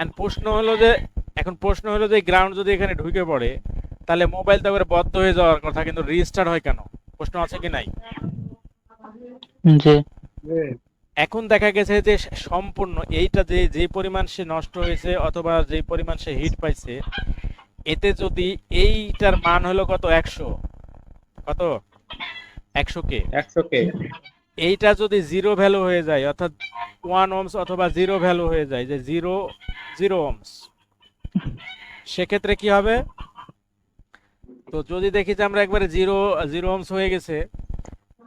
And প্রশ্ন হলো যে এখন প্রশ্ন হলো যে গ্রাউন্ড যদি এখানে ঢুকে পড়ে তাহলে মোবাইল তো বদ্ধ হয়ে যাওয়ার কথা কিন্তু রিস্টার্ট হয় কেন? প্রশ্ন আছে কি নাই? জি। এখন দেখা গেছে যে সম্পূর্ণ এইটা যে যে পরিমাণ সে নষ্ট হয়েছে অথবা যে পরিমাণ সে হিট পাইছে এতে যদি এইটার মান হলো কত? একশো। কত? একশো কে? একশো কে। এইটা যদি জিরো ভ্যালু হয়ে যায়, অর্থাৎ ওয়ান ওমস অথবা জিরো ভ্যালু হয়ে যায়, যে জিরো জিরো ওমস সেক্ষেত্রে কি হবে? তো যদি দেখি যে আমরা একবারে জিরো জিরো ওমস হয়ে গেছে,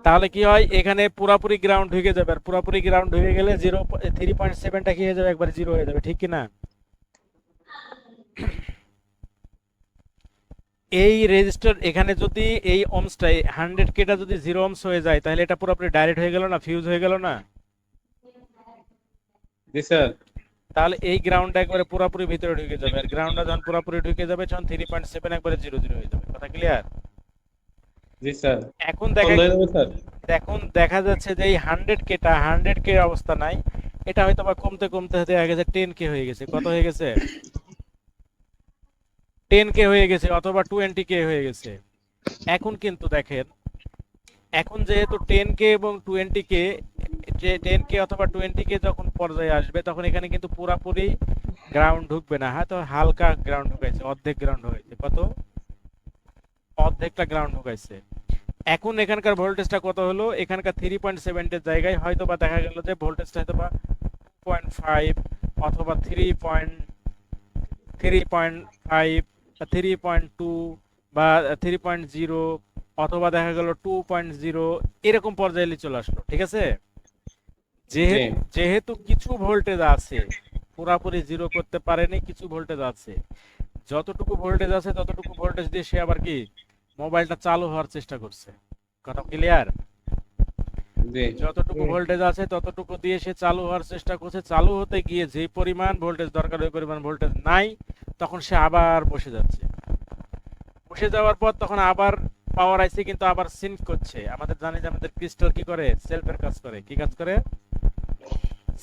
তাহলে কি হয়? এখানে পুরাপুরি গ্রাউন্ড ঢুকে যাবে। আর পুরাপুরি গ্রাউন্ড ঢুকে গেলে জিরো থ্রি পয়েন্ট সেভেনটা কি হয়ে যাবে? একবার জিরো হয়ে যাবে। ঠিক কি এই রেজিস্টার এখানে যদি এই ওমসটা হান্ড্রেড কেটা যদি জিরো ওমস হয়ে যায় তাহলে এটা পুরোপুরি ডাইরেক্ট হয়ে গেল না ফিউজ হয়ে গেল না? জি স্যার। তাহলে এই গ্রাউন্ডটা একবারে পুরোপুরি ভিতরে ঢুকে যাবে। আর গ্রাউন্ডটা যখন পুরোপুরি ঢুকে যাবে তখন থ্রি পয়েন্ট সেভেন একবারে জিরো জিরো হয়ে যাবে। কথা ক্লিয়ার জি স্যার। এখন দেখা হয়ে এখন দেখা যাচ্ছে যে এই হান্ড্রেড কেটা হান্ড্রেড কে অবস্থা নাই। এটা হয়তো বা কমতে কমতে দেখা গেছে টেন কে হয়ে গেছে। কত হয়ে গেছে? টেন কে হয়ে গেছে অথবা টোয়েন্টি কে হয়ে গেছে। এখন কিন্তু দেখেন, এখন যেহেতু টেন কে এবং টোয়েন্টি কে যে টেন কে অথবা টোয়েন্টি কে যখন পর্যায়ে আসবে, তখন এখানে কিন্তু পুরাপুরি গ্রাউন্ড ঢুকবে না। হয়তো হালকা গ্রাউন্ড ঢুকাইছে, অর্ধেক গ্রাউন্ড হয়েছে। কত? অর্ধেকটা গ্রাউন্ড ঢুকাইছে। এখন এখানকার ভোল্টেজটা কত হলো? এখানকার থ্রি পয়েন্ট সেভেন্টের জায়গায় হয়তো বা দেখা গেল যে ভোল্টেজটা হয়তো বা পয়েন্ট ফাইভ অথবা three point three point five three point two বা থ্রি পয়েন্ট জিরো অথবা দেখা গেল টু পয়েন্ট জিরো এরকম পর্যায়ে চলে আসলো ঠিক আছে? যেহেতু কিছু ভোল্টেজ আছে পুরাপুরি জিরো করতে পারেনি কিছু ভোল্টেজ আছে। যতটুকু ভোল্টেজ আছে ততটুকু ভোল্টেজ দিয়ে সে আবার কি মোবাইলটা চালু হওয়ার চেষ্টা করছে। কথা ক্লিয়ার যতটুকু ভোল্টেজ আছে ততটুকু দিয়ে সে চালু হওয়ার চেষ্টা করছে। চালু হতে গিয়ে যে পরিমাণ ভোল্টেজ দরকার ওই পরিমাণ ভোল্টেজ নাই তখন সে আবার বসে যাচ্ছে। বসে যাওয়ার পর তখন আবার পাওয়ার আইসি কিন্তু আবার সিঙ্ক করছে। আমাদের জানি যে আমাদের ক্রিস্টাল কি করে? সেলফের কাজ করে। কি কাজ করে?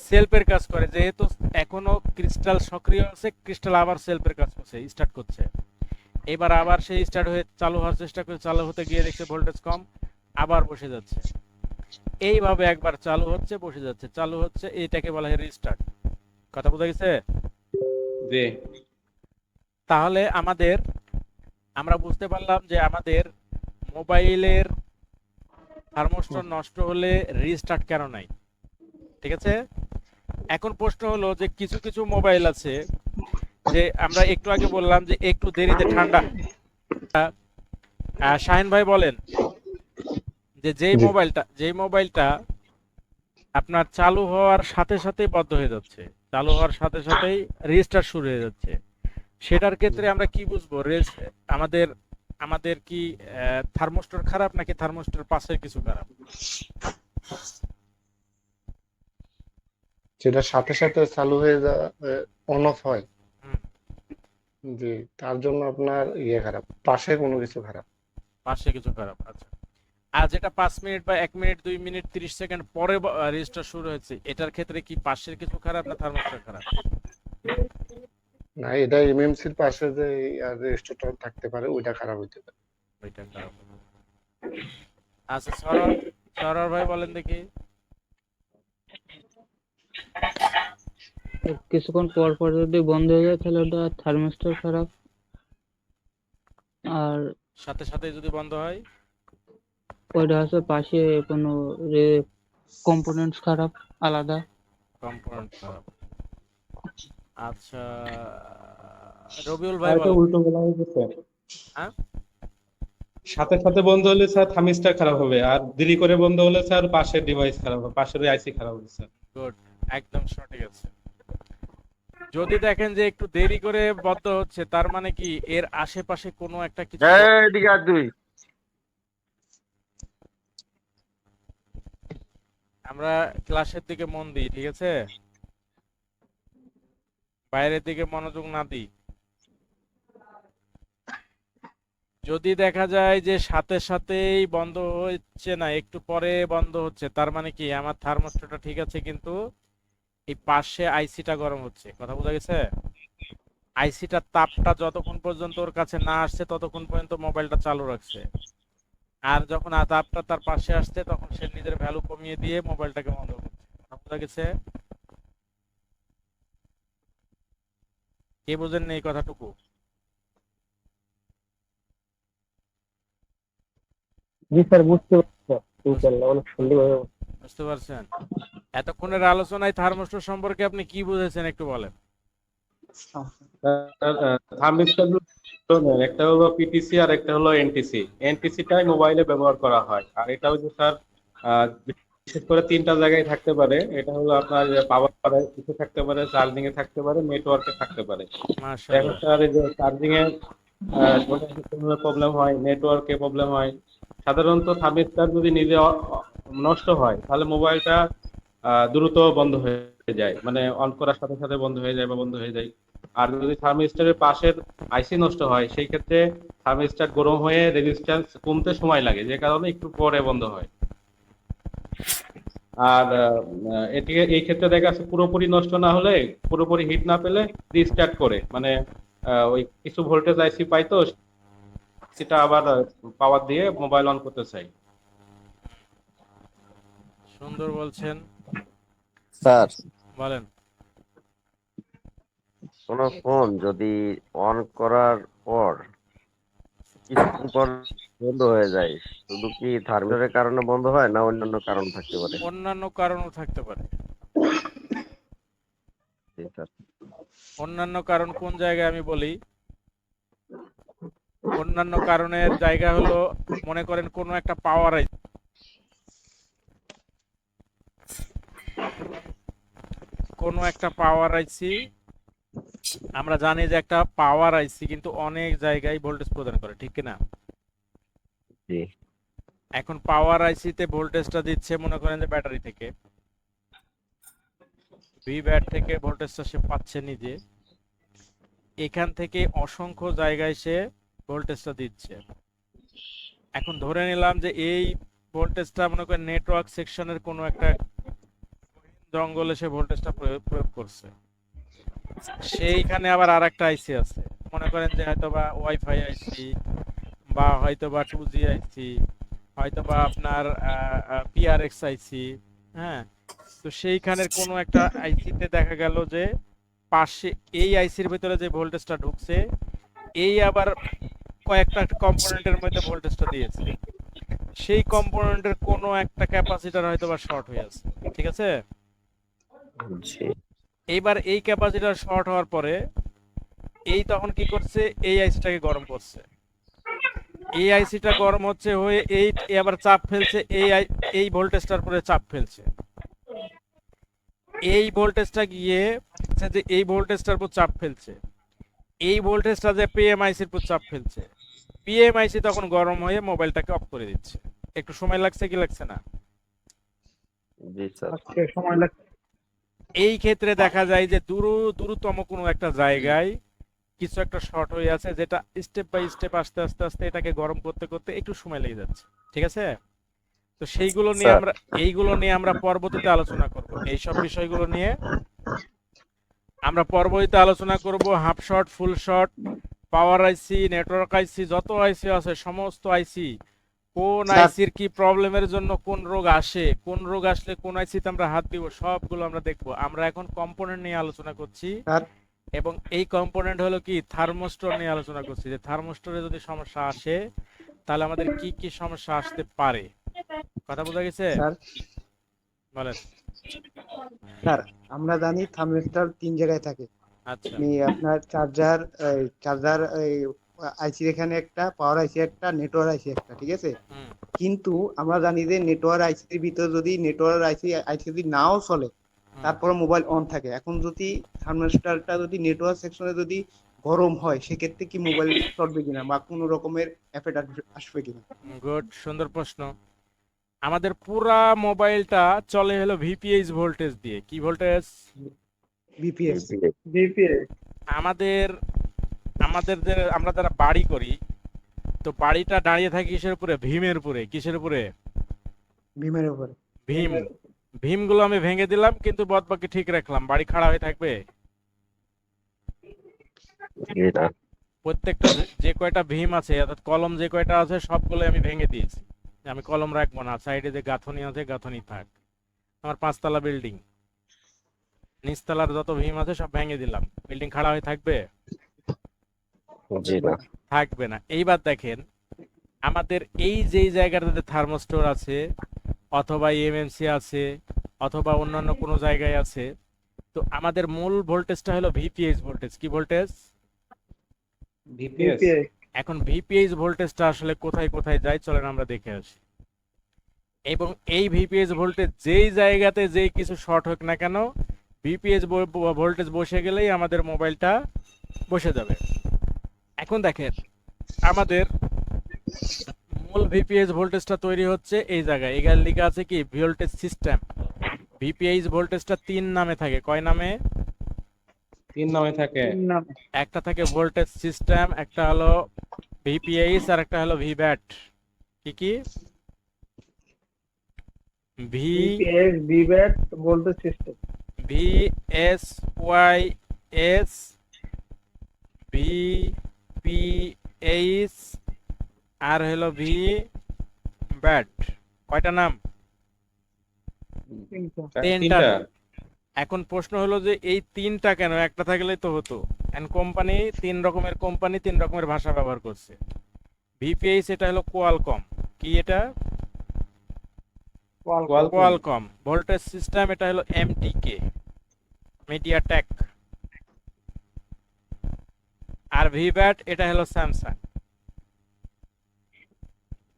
সেলফের কাজ করে। যেহেতু এখনও ক্রিস্টাল সক্রিয় আছে ক্রিস্টাল আবার সেলফের কাজ করছে স্টার্ট করছে। এবার আবার সেই স্টার্ট হয়ে চালু হওয়ার চেষ্টা করে চালু হতে গিয়ে দেখছে ভোল্টেজ কম আবার বসে যাচ্ছে। এইভাবে একবার চালু হচ্ছে বসে যাচ্ছে। চালু হচ্ছে এইটাকে বলা হয় রিস্টার্ট কথা বোঝা গেছে? জি। তাহলে আমাদের আমরা বুঝতে পারলাম যে আমাদের মোবাইলের থার্মোস্টর নষ্ট হলে রিস্টার্ট কেন নাই? ঠিক আছে? এখন প্রশ্ন হলো যে কিছু কিছু মোবাইল আছে যে আমরা একটু আগে বললাম যে একটু দেরিতে ঠান্ডা। শাহিন ভাই বলেন। যে যেই মোবাইলটা যেই মোবাইলটা আপনার চালু হওয়ার সাথে সাথেই বন্ধ হয়ে যাচ্ছে। চালু হওয়ার সাথে সাথেই রেজিস্টার শুরু হয়ে যাচ্ছে। সেটার ক্ষেত্রে আমরা কি বুঝব? রেস আমাদের আমাদের কি থার্মোস্টর খারাপ নাকি থার্মোস্টর পাশের কিছু খারাপ? যেটা সাথে সাথে চালু হয়ে যা অন অফ হয়। জি তার জন্য আপনার ইয়ে খারাপ পাশে কোনো কিছু খারাপ। পাশে কিছু খারাপ আচ্ছা। আর যেটা পাঁচ মিনিট বা এক মিনিট দুই মিনিট তিরিশ সেকেন্ড পরে রেজিস্টার শুরু হয়েছে। এটার ক্ষেত্রে কি পাশের কিছু খারাপ না থার্মোস্টর খারাপ? না এটা এমএমসির পাশে যে রেজিস্টারটা থাকতে পারে ওইটা খারাপ হইতে পারে। ওইটা খারাপ। আচ্ছা সরর সরর ভাই বলেন দেখি। কিছুক্ষণ পর পর যদি বন্ধ হয়ে যায় তাহলে ওটা থার্মিস্টর খারাপ। আর সাথে সাথে যদি বন্ধ হয়? ওইটা হচ্ছে পাশে কোনো কম্পোনেন্টস খারাপ আলাদা। কম্পোনেন্ট খারাপ। আচ্ছা। রবিউল ভাই বলেন উল্টো বলা হয়েছে স্যার। হ্যাঁ? সাথে সাথে বন্ধ হলে স্যার থামিস্টার খারাপ হবে। আর দেরি করে বন্ধ হলে স্যার পাশের ডিভাইস খারাপ হবে। পাশের আইসি খারাপ হবে স্যার। গুড একদম সঠিক আছে। যদি দেখেন যে একটু দেরি করে বদ্ধ হচ্ছে তার মানে কি এর আশেপাশে কোনো একটা কিছু এদিকে আর দুই আমরা ক্লাসের দিকে মন দিই, ঠিক আছে? বাইরের দিকে মনোযোগ না দিই। যদি দেখা যায় যে সাথে সাথেই বন্ধ হচ্ছে না, একটু পরে বন্ধ হচ্ছে, তার মানে কি? আমার থার্মোস্ট্যাটটা ঠিক আছে, কিন্তু এই পাশে আইসিটা গরম হচ্ছে। কথা বোঝা গেছে? আইসিটার তাপটা যতক্ষণ পর্যন্ত ওর কাছে না আসছে, ততক্ষণ পর্যন্ত মোবাইলটা চালু রাখছে। আর যখন তাপটা তার পাশে আসছে তখন সে নিজের ভ্যালু কমিয়ে দিয়ে মোবাইলটাকে বন্ধ করছে। বোঝা গেছে? কে বোঝেন না এই কথাটুকু? জি স্যার বুঝতে বুঝতে পারছেন? এতক্ষণের আলোচনায় থার্মোস্টর সম্পর্কে আপনি কি বুঝেছেন একটু বলেন। থার্মিস্টার একটা হলো পিটিসি আর একটা হলো এনটিসি এনটিসিটাই মোবাইলে ব্যবহার করা হয়। আর এটা হচ্ছে স্যার বিশেষ করে তিনটা জায়গায় থাকতে পারে। এটা হলো আপনার পাওয়ার কিছু থাকতে পারে চার্জিং এ থাকতে পারে নেটওয়ার্কে থাকতে পারে। এখন স্যার এই যে চার্জিং এ প্রবলেম হয় নেটওয়ার্কে প্রবলেম হয়। সাধারণত থার্মিস্টার যদি নিজে নষ্ট হয় তাহলে মোবাইলটা আহ, দ্রুত বন্ধ হয়ে যায়। মানে অন করার সাথে সাথে বন্ধ হয়ে যায় বা বন্ধ হয়ে যায়। আর যদি থার্মিস্টারের পাশের আইসি নষ্ট হয় সেই ক্ষেত্রে থার্মিস্টার গরম হয়ে রেজিস্ট্যান্স কমতে সময় লাগে যে কারণে একটু পরে বন্ধ হয়। আর এটিকে এই ক্ষেত্রে দেখা যাচ্ছে পুরোপুরি নষ্ট না হলে পুরোপুরি হিট না পেলে রিস্টার্ট করে। মানে আহ, ওই কিছু ভোল্টেজ আইসি পাই তো সেটা আবার পাওয়ার দিয়ে মোবাইল অন করতে চাই। সুন্দর বলছেন। স্যার। বলেন। কোনো ফোন যদি অন করার পর বন্ধ হয়ে যায় শুধু কি থার্মিস্টরের কারণে বন্ধ হয় না অন্যান্য কারণ থাকতে পারে? অন্যান্য কারণও থাকতে পারে। অন্যান্য কারণ কোন জায়গায় আমি বলি? অন্যান্য কারণের জায়গা হলো মনে করেন কোনো একটা পাওয়ার কোনো একটা পাওয়ার আইসি আমরা জানি যে একটা পাওয়ার আইসি কিন্তু অনেক জায়গায় ভোল্টেজ প্রদান করে ঠিক কি না এখন পাওয়ার আইসিতে ভোল্টেজটা দিচ্ছে মনে করেন যে ব্যাটারি থেকে। ভি ব্যাট থেকে ভোল্টেজটা সে পাচ্ছে নিজে। এখান থেকে অসংখ্য জায়গায় সে ভোল্টেজটা দিচ্ছে। এখন ধরে নিলাম যে এই ভোল্টেজটা মনে করেন নেটওয়ার্ক সেকশনের কোনো একটা জঙ্গলে সে ভোল্টেজটা প্রয়োগ প্রয়োগ করছে। সেইখানে আবার আর একটা আইসি আছে। মনে করেন যে হয়তো বা ওয়াইফাই আইসি বা হয়তো বা টু জি আইসি হয়তো বা আপনার পিআরএক্স আইসি হ্যাঁ? তো সেইখানের কোনো একটা আইসিতে দেখা গেল যে পাশে এই আইসির ভিতরে যে ভোল্টেজটা ঢুকছে, এই আবার কয়েকটা কম্পোনেন্টের মধ্যে ভোল্টেজটা দিয়েছে। সেই কম্পোনেন্টের কোনো একটা ক্যাপাসিটার হয়তো বা শর্ট হয়ে আছে। ঠিক আছে? এইবার এই ক্যাপাসিটার শর্ট হওয়ার পরে এই তখন কি করছে? এই আইসিটাকে গরম করছে। এই আইসিটা গরম হচ্ছে হয়ে এই আবার চাপ ফেলছে এই এই ভোল্টেজটার উপরে চাপ ফেলছে। এই ভোল্টেজটা গিয়ে যে এই ভোল্টেজটার উপর চাপ ফেলছে। এই ভোল্টেজটা যে পিএমআইসির উপর চাপ ফেলছে। পিএমআইসি তখন গরম হয়ে মোবাইলটাকে অফ করে দিচ্ছে। একটু সময় লাগছে কি লাগছে না? জি স্যার। সময় লাগছে। এই ক্ষেত্রে দেখা যায় যে দূর দূরতম কোনো একটা জায়গায় কিছু একটা শর্ট হয়ে আছে যেটা স্টেপ বাই স্টেপ আস্তে আস্তে আস্তে এটাকে গরম করতে করতে একটু সময় লেগে যাচ্ছে। ঠিক আছে? তো সেইগুলো নিয়ে আমরা এইগুলো নিয়ে আমরা পরবর্তীতে আলোচনা করব। এই সব বিষয়গুলো নিয়ে আমরা পরবর্তীতে আলোচনা করব। Half short full short power IC network IC যত আইসি আছে সমস্ত আইসি কোন। আইসির কি প্রবলেমের জন্য কোন রোগ আসে? কোন রোগ আসলে কোন আইসিতে আমরা হাত দিব? সবগুলো আমরা দেখব। আমরা এখন কম্পোনেন্ট নিয়ে আলোচনা করছি। স্যার। এবং এই কম্পোনেন্ট হলো কি? থার্মোস্টর নিয়ে আলোচনা করছি। যে থার্মোস্টরে যদি সমস্যা আসে তাহলে আমাদের কি কি সমস্যা আসতে পারে? কথা বোঝা গেছে? স্যার। বলেন। স্যার আমরা জানি থার্মিস্টর তিন জায়গায় থাকে। আচ্ছা। আপনার চার্জার চার্জার আইসি এখানে একটা পাওয়ার আইসি একটা নেটওয়ার্ক আইসি একটা ঠিক আছে? কিন্তু আমরা জানি যে নেটওয়ার্ক আইসির ভিতরে যদি নেটওয়ার্ক আইসি আইসি যদি নাও চলে। তারপরে মোবাইল অন থাকে। এখন যদি থার্মিস্টরটা যদি নেটওয়ার্ক সেকশনে যদি গরম হয় সেক্ষেত্রে কি মোবাইল চলবে কিনা বা কোনো রকমের এফেক্ট আসবে কিনা? গুড সুন্দর প্রশ্ন। আমাদের পুরা মোবাইলটা চলে হলো ভিপিএইচ ভোল্টেজ দিয়ে। কি ভোল্টেজ বিপিএস আমাদের আমাদের যে আমরা যারা বাড়ি করি তো বাড়িটা দাঁড়িয়ে থাকে কিসের উপরে? ভীমের উপরে। কিসের উপরে? ভীমের উপরে। ভীম। ভীমগুলো আমি ভেঙে দিলাম কিন্তু বদ বাকি ঠিক রাখলাম। বাড়ি খাড়া হয়ে থাকবে? প্রত্যেকটা যে- যে কয়টা ভীম আছে অর্থাৎ কলম যে কয়টা আছে সবগুলো আমি ভেঙে দিয়েছি। আমি কলম রাখব না সাইডে যে গাঁথনি আছে গাঁথনি থাক। আমার পাঁচতলা বিল্ডিং। নিচতলার যত ভীম আছে সব ভেঙে দিলাম। বিল্ডিং খাড়া হয়ে থাকবে? জি না। থাকবে না। এইবার দেখেন আমাদের এই যেই জায়গাটাতে থার্মোস্টোর আছে অথবা এমএমসি আছে অথবা অন্যান্য কোনো জায়গায় আছে তো আমাদের মূল ভোল্টেজটা হলো ভিপিএইচ ভোল্টেজ। কি ভোল্টেজ? ভিপিএস এখন ভিপিএইচ ভোল্টেজটা আসলে কোথায় কোথায় যায় চলেন আমরা দেখে আসি। এবং এই ভিপিএইচ ভোল্টেজ যেই জায়গাতে যেই কিছু শর্ট হোক না কেন ভিপিএইচ ভোল্টেজ বসে গেলেই আমাদের মোবাইলটা বসে যাবে। এখন দেখেন আমাদের মূল ভিপিএইচ ভোল্টেজটা তৈরি হচ্ছে এই জায়গায়। এখানে লেখা আছে কি? ভোল্টেজ সিস্টেম ভিপিএইচ ভোল্টেজটা তিন নামে থাকে। কয় নামে? তিন নামে থাকে। একটা থাকে ভোল্টেজ সিস্টেম একটা হলো ভিপিএইচ আর একটা হলো ভিব্যাট কি কি? V VPS VBAT voltage system V S Y S V P H R হলো ভি ব্যাট কয়টা নাম? তিনটা। এখন প্রশ্ন হলো যে এই তিনটা কেন? একটা থাকলে তো হতো। এন্ড কোম্পানি তিন রকমের কোম্পানি তিন রকমের ভাষা ব্যবহার করছে। ভিপিএইচ এটা হলো কোয়ালকম কি এটা। কোয়ালকম ভোল্টেজ সিস্টেম এটা হলো এমটিকে মিডিয়াটেক আর ভিব্যাট এটা হলো স্যামসাং।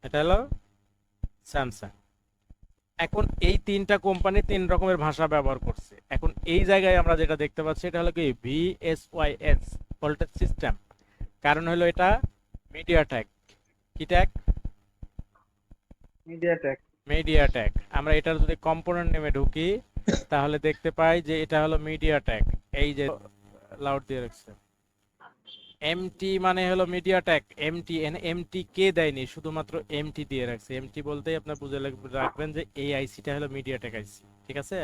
এটা হলো স্যামসাং। এখন এই তিনটা কোম্পানি তিন রকমের ভাষা ব্যবহার করছে। এখন এই জায়গায় আমরা যেটা দেখতে পাচ্ছি এটা হলো কি? ভিএসওয়াইএস ভোল্টেজ সিস্টেম কারণ হলো এটা মিডিয়াটেক কি ট্যাক মিডিয়া মিডিয়াটেক আমরা এটার যদি কম্পোনেন্ট নেমে ঢুকি তাহলে দেখতে পাই যে এটা হলো মিডিয়াটেক এই যে লাউড দিয়ে রাখছে। এমটি মানে হলো মিডিয়া মিডিয়াটেক এমটি এমটি কে দেয়নি? শুধুমাত্র এমটি দিয়ে রাখছে। এমটি বলতেই আপনার বুঝে রাখবেন যে এই আইসিটা হলো মিডিয়াটেক আইসি ঠিক আছে?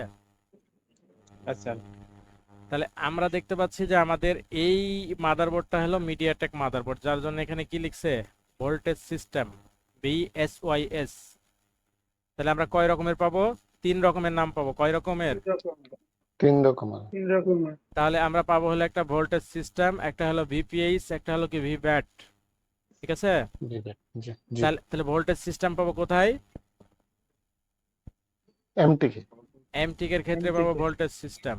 আচ্ছা। তাহলে আমরা দেখতে পাচ্ছি যে আমাদের এই মাদারবোর্ডটা হলো মিডিয়া মিডিয়াটেক মাদারবোর্ড যার জন্য এখানে কি লিখছে? ভোল্টেজ সিস্টেম বিএসওয়াইএস তাহলে আমরা কয় রকমের পাবো? তিন রকমের নাম পাবো। কয় রকমের। তিন রকমের। তিন রকমের। তাহলে আমরা পাবো হলো একটা ভোল্টেজ সিস্টেম একটা হলো ভিপিএইচ একটা হলো কি ভিব্যাট ঠিক আছে? তাহলে তাহলে ভোল্টেজ সিস্টেম পাবো কোথায়? এমটিকে এমটিক এর ক্ষেত্রে পাবো ভোল্টেজ সিস্টেম।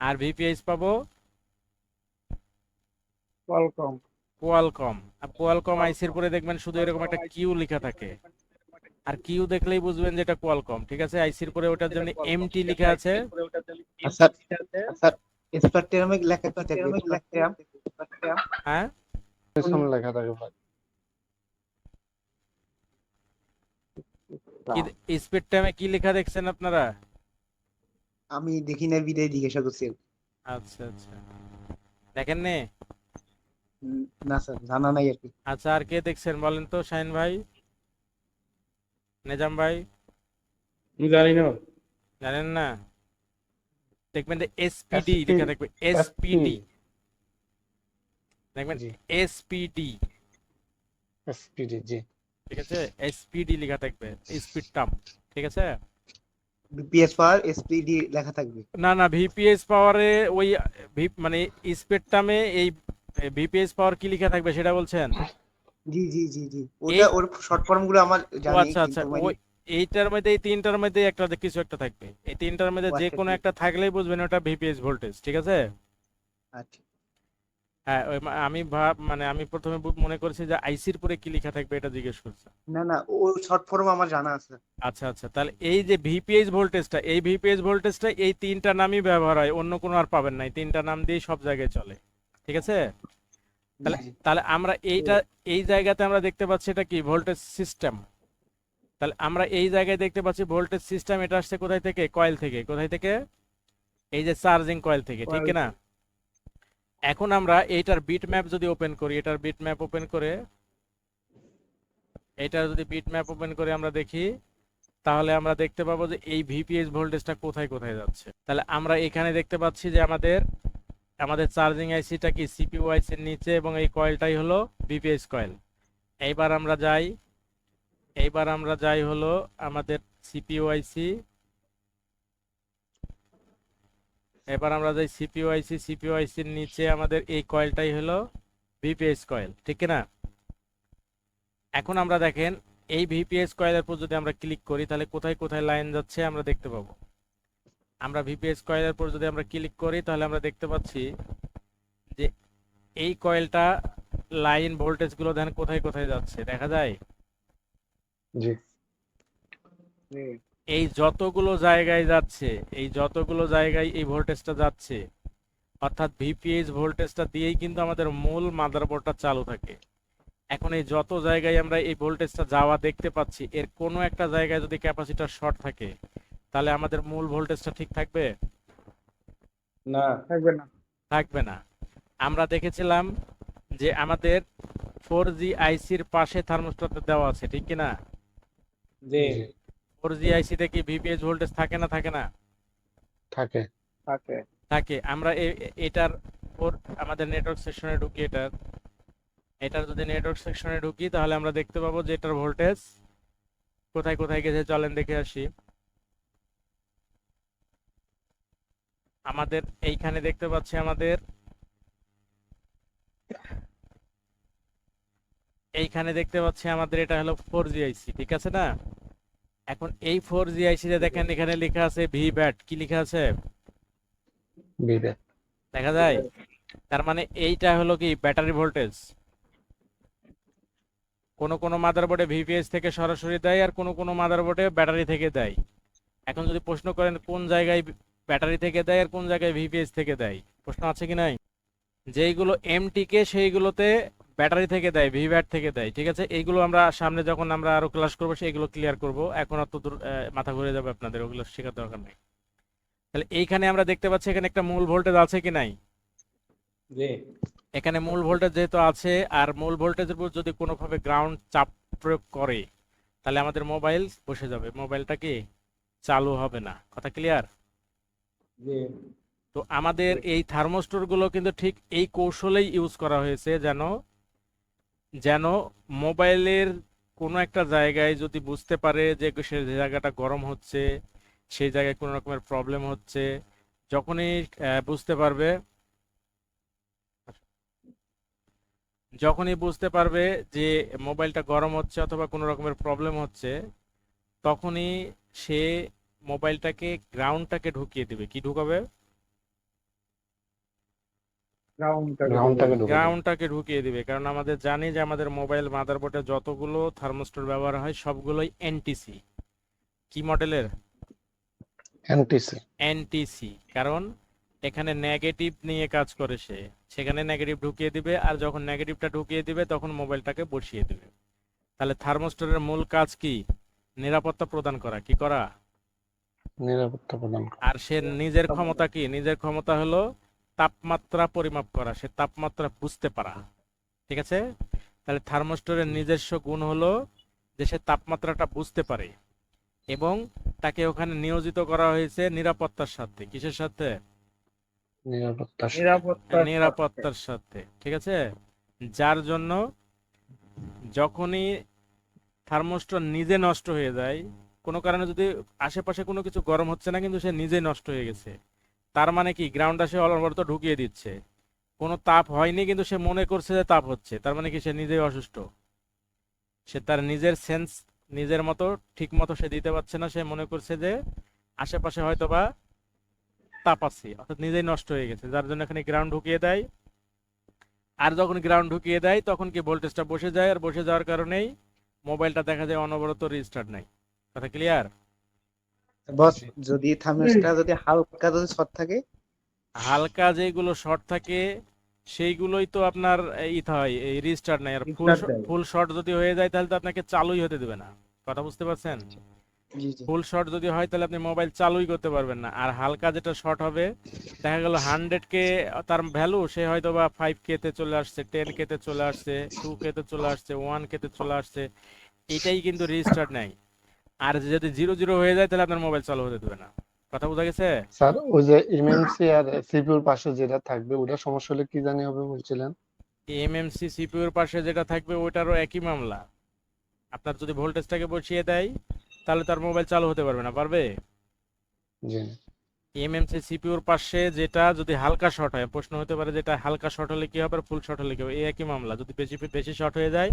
আর ভিপিএইচ পাবো? কোয়ালকম কোয়ালকম আর কোয়ালকম আইসির পরে দেখবেন শুধু এরকম একটা কিউ লেখা থাকে। আর কিউ দেখলেই বুঝবেন যে এটা কোয়ালকম ঠিক আছে? আইসির পরে ওটার জন্য এমটি লেখা আছে। স্যার স্যার স্পেকট্রামে লেখা থাকবে স্পেকট্রাম হ্যাঁ পেছনে লেখা থাকে ভাই কি স্পিড টাইমে কি লেখা দেখছেন আপনারা? আমি দেখি না বিদায় জিজ্ঞাসা করছি। আচ্ছা আচ্ছা। দেখেন নে। না স্যার জানা নাই আর কি। আচ্ছা আর কে দেখছেন বলেন তো শাহিন ভাই? নেজাম ভাই? জানি না। জানেন না? দেখবেন যে এসপিডি লেখা থাকবে এসপিডি দেখবেন এসপিডি এসপিডি জি ঠিক আছে এসপিডি লেখা থাকবে স্পিড টার্ম ঠিক আছে বিপিএস পাওয়ার এসপিডি লেখা থাকবে না না ভিপিএস পাওয়ারে ওই ভি- মানে স্পিড টার্মে এই ভিপিএস পাওয়ার কি লেখা থাকবে সেটা বলছেন জি জি জি জি ওটা ওর শর্ট ফর্মগুলো আমার জানি আচ্ছা আচ্ছা মানে- ওই এইটার মধ্যে এই তিনটার মধ্যে একটা কিছু একটা থাকবে। এই তিনটার মধ্যে ও যে আচ্ছা, কোনো একটা থাকলেই বুঝবেন ওটা ভিপিএস ভোল্টেজ ঠিক আছে? আচ্ছা। হ্যাঁ ওই আমি ভাব মানে আমি প্রথমে মনে করছি যে আইসির পরে কি লেখা থাকবে এটা জিজ্ঞেস করছে। না না ও শর্ট ফর্ম আমার জানা আছে। আচ্ছা আচ্ছা তাহলে এই যে ভিপিএইচ ভোল্টেজটা এই ভিপিএইচ ভোল্টেজটা এই তিনটা নামই ব্যবহার হয় অন্য কোনো আর পাবেন না এই তিনটা নাম দিয়ে সব জায়গায় চলে ঠিক আছে? তাহলে। তাহলে আমরা এইটা এই জায়গাতে আমরা দেখতে পাচ্ছি এটা কি ভোল্টেজ সিস্টেম তাহলে আমরা এই জায়গায় দেখতে পাচ্ছি ভোল্টেজ সিস্টেম এটা আসছে কোথায় থেকে? কয়েল থেকে। কোথায় থেকে? এই যে চার্জিং কয়েল থেকে ঠিক না এখন আমরা এইটার বিট ম্যাপ যদি ওপেন করি এটার বিট ম্যাপ ওপেন করে এটার যদি বিট ম্যাপ ওপেন করে আমরা দেখি তাহলে আমরা দেখতে পাবো যে এই ভিপিএস ভোল্টেজটা কোথায় কোথায় যাচ্ছে। তাহলে আমরা এখানে দেখতে পাচ্ছি যে আমাদের আমাদের চার্জিং আইসিটা কি সিপিইউ আইসির নিচে এবং এই কয়েলটাই হলো ভিপিএস কয়েল। এইবার আমরা যাই এইবার আমরা যাই হলো আমাদের সিপিইউ আইসি এবার আমরা যাই সিপিইউ আইসি সিপিইউ নিচে আমাদের এই কয়েলটাই হলো ভিপিএস কয়েল, ঠিক না এখন আমরা দেখেন, এই ভিপিএস কয়েলের উপর যদি আমরা ক্লিক করি, তাহলে কোথায় কোথায় লাইন যাচ্ছে আমরা দেখতে পাবো। আমরা ভিপিএস কয়েলের উপর যদি আমরা ক্লিক করি, তাহলে আমরা দেখতে পাচ্ছি যে এই কয়েলটা লাইন ভোল্টেজগুলো দেখেন কোথায় কোথায় যাচ্ছে, দেখা যায়? জি। এই যতগুলো জায়গায় যাচ্ছে এই যতগুলো জায়গায় এই ভোল্টেজটা যাচ্ছে অর্থাৎ ভিপিএস ভোল্টেজটা দিয়েই কিন্তু আমাদের মূল মাদারবোর্ডটা চালু থাকে। এখন এই যত জায়গায় আমরা এই ভোল্টেজটা যাওয়া দেখতে পাচ্ছি এর কোনো একটা জায়গায় যদি ক্যাপাসিটার শর্ট থাকে তাহলে আমাদের মূল ভোল্টেজটা ঠিক থাকবে? না থাকবে না। থাকবে না। আমরা দেখেছিলাম যে আমাদের ফোর জি আইসির পাশে থার্মোস্ট্যাট দেওয়া আছে ঠিক কি না? জি। ফোর জি আইসিতে কি ভিপিএস ভোল্টেজ থাকে না থাকে না? থাকে। থাকে। থাকে। আমরা এটার ওর আমাদের নেটওয়ার্ক সেকশনে ঢুকি এটার। এটার যদি নেটওয়ার্ক সেকশনে ঢুকি তাহলে আমরা দেখতে পাবো যে এটার ভোল্টেজ কোথায় কোথায় গেছে চলেন দেখে আসি। আমাদের এইখানে দেখতে পাচ্ছি আমাদের এইখানে দেখতে পাচ্ছি আমাদের এটা হলো ফোর জি আইসি ঠিক আছে না? এখন এই ফোর জি আইসিতে দেখেন এখানে লেখা আছে ভি ব্যাট কি লেখা আছে? দেখা যায়? তার মানে এইটা হলো কি ব্যাটারি ভোল্টেজ কোন কোন মাদারবোর্ডে ভিপিএস থেকে সরাসরি দেয় আর কোন কোন মাদারবোর্ডে ব্যাটারি থেকে দেয়। এখন যদি প্রশ্ন করেন কোন জায়গায় ব্যাটারি থেকে দেয় আর কোন জায়গায় ভিপিএস থেকে দেয়? প্রশ্ন আছে কি নাই? যেইগুলো এমটিকে সেইগুলোতে ব্যাটারি থেকে দেয় ভিভ্যাট থেকে দেয় ঠিক আছে? এইগুলো আমরা সামনে যখন আমরা আরও ক্লাস করব সেইগুলো ক্লিয়ার করব। এখন অত দূর মাথা ঘুরে যাবে আপনাদের ওগুলো শেখার দরকার নেই। তাহলে এইখানে আমরা দেখতে পাচ্ছি এখানে একটা মূল ভোল্টেজ আছে কি নাই? জি। এখানে মূল ভোল্টেজ যেহেতু আছে আর মূল ভোল্টেজের উপর যদি কোনোভাবে গ্রাউন্ড চাপ প্রয়োগ করে তাহলে আমাদের মোবাইল বসে যাবে। মোবাইলটা কি? চালু হবে না। কথা ক্লিয়ার জি। তো আমাদের এই থার্মোস্টরগুলো কিন্তু ঠিক এই কৌশলেই ইউজ করা হয়েছে যেন যেন মোবাইলের কোনো একটা জায়গায় যদি বুঝতে পারে যে সে জায়গাটা গরম হচ্ছে, সেই জায়গায় কোনো রকমের প্রবলেম হচ্ছে, যখনই বুঝতে পারবে, যখনই বুঝতে পারবে যে মোবাইলটা গরম হচ্ছে অথবা কোনো রকমের প্রবলেম হচ্ছে, তখনই সে মোবাইলটাকে গ্রাউন্ডটাকে ঢুকিয়ে দেবে। কি ঢুকাবে? গ্রাউন্ডটাকে ঢুকিয়ে দিবে। কারণ আমাদের জানি যে আমাদের মোবাইল মাদারবোর্ডে যতগুলো থার্মোস্টর ব্যবহার হয় সবগুলোই এনটিসি কি মডেলের এনটিসি এনটিসি কারণ এখানে নেগেটিভ নিয়ে কাজ করে সে। সেখানে নেগেটিভ ঢুকিয়ে দিবে আর যখন নেগেটিভটা ঢুকিয়ে দিবে তখন মোবাইলটাকে বসিয়ে দিবে। তাহলে থার্মোস্টরের মূল কাজ কি? নিরাপত্তা প্রদান করা কি করা? নিরাপত্তা প্রদান আর সে নিজের ক্ষমতা কি? নিজের ক্ষমতা হলো তাপমাত্রা পরিমাপ করা সে তাপমাত্রা বুঝতে পারা। ঠিক আছে? তাহলে থার্মোস্টরের নিজস্ব গুণ হলো যে সে তাপমাত্রাটা বুঝতে পারে এবং তাকে ওখানে নিয়োজিত করা হয়েছে নিরাপত্তার সাথে কিসের সাথে নিরাপত্তার সাথে ঠিক আছে? যার জন্য যখনই থার্মোস্টর নিজে নষ্ট হয়ে যায় কোনো কারণে যদি আশেপাশে কোনো কিছু গরম হচ্ছে না কিন্তু সে নিজেই নষ্ট হয়ে গেছে। তার মানে কি? গ্রাউন্ডটা সে অনবরত ঢুকিয়ে দিচ্ছে। কোনো তাপ হয়নি, কিন্তু সে মনে করছে যে তাপ হচ্ছে। তার মানে কি? সে নিজেই অসুস্থ। সে তার নিজের সেন্স নিজের মতো, ঠিক মতো সে দিতে পারছে না। সে মনে করছে যে আশেপাশে হয়তো বা তাপ আছে, অর্থাৎ নিজেই নষ্ট হয়ে গেছে। যার জন্য এখানে গ্রাউন্ড ঢুকিয়ে দেয়। আর যখন গ্রাউন্ড ঢুকিয়ে দেয়, তখন কি ভোল্টেজটা বসে যায়? আর বসে যাওয়ার কারণেই মোবাইলটা দেখা যায় অনবরত রিস্টার্ট নাই। কথা ক্লিয়ার বস যদি থার্মোস্টার যদি হালকা যদি শর্ট থাকে? হালকা যেগুলো শর্ট থাকে সেইগুলোই তো আপনার ই হয় এই রিস্টার্ট নাই। আর ফুল ফুল শর্ট যদি হয়ে যায় তাহলে তো আপনাকে চালুই হতে দেবে না। কথা বুঝতে পারছেন? জি জি। ফুল শর্ট যদি হয় তাহলে আপনি মোবাইল চালুই করতে পারবেন না। আর হালকা যেটা শর্ট হবে দেখা গেল হান্ড্রেড কে তার ভ্যালু সে হয়তো বা ফাইভ কে তে চলে আসছে টেন কে তে চলে আসছে টু কে তে চলে আসছে ওয়ান কে তে চলে আসছে এটাই কিন্তু রিস্টার্ট নাই। আর যদি জিরো জিরো হয়ে যায় তাহলে আপনার মোবাইল চালু হতে দেবে না। কথা বোঝা গেছে? স্যার ওই যে এমএমসি আর সিপিইউর পাশে যেটা থাকবে ওটা সমস্যা হলে কি জানি হবে বলছিলেন? এমএমসি সিপিইউর পাশে যেটা থাকবে ওইটারও একই মামলা। আপনার যদি ভোল্টেজটাকে বসিয়ে দেয় তাহলে তার মোবাইল চালু হতে পারবে না পারবে? জি। এমএমসি সিপিইউর পাশে যেটা যদি হালকা শর্ট হয় প্রশ্ন হতে পারে যেটা হালকা শর্ট হলে কি হবে ফুল শর্ট হলে কি হবে এই একই মামলা। যদি বেশি বেশি শর্ট হয়ে যায়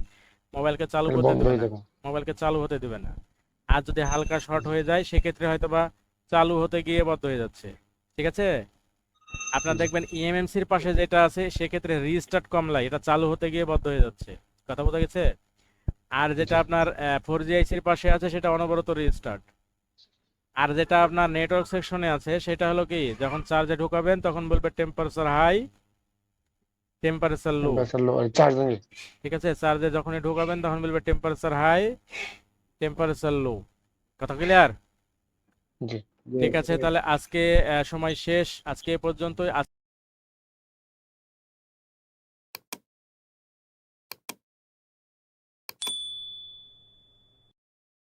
মোবাইলকে চালু করতে দেবে না। মোবাইলকে চালু হতে দেবে না। আর যদি হালকা শর্ট হয়ে যায় সেক্ষেত্রে হয়তো বা চালু হতে গিয়ে বন্ধ হয়ে যাচ্ছে। ঠিক আছে? আপনার দেখবেন ইএমএমসির পাশে যেটা আছে সেক্ষেত্রে রিস্টার্ট কমলাই এটা চালু হতে গিয়ে বন্ধ হয়ে যাচ্ছে। কথা বোঝা গেছে? আর যেটা আপনার ফোর জিআইসির পাশে আছে সেটা অনবরত রিস্টার্ট আর যেটা আপনার নেটওয়ার্ক সেকশনে আছে সেটা হলো কি যখন চার্জে ঢোকাবেন তখন বলবে temperature high temperature low charging ঠিক আছে? চার্জে যখনই ঢোকাবেন তখন বলবে টেম্পারেচার হাই টেম্পারেচার লো কথা ক্লিয়ার জি। ঠিক আছে তাহলে আজকে আহ, সময় শেষ। আজকে এ পর্যন্তই।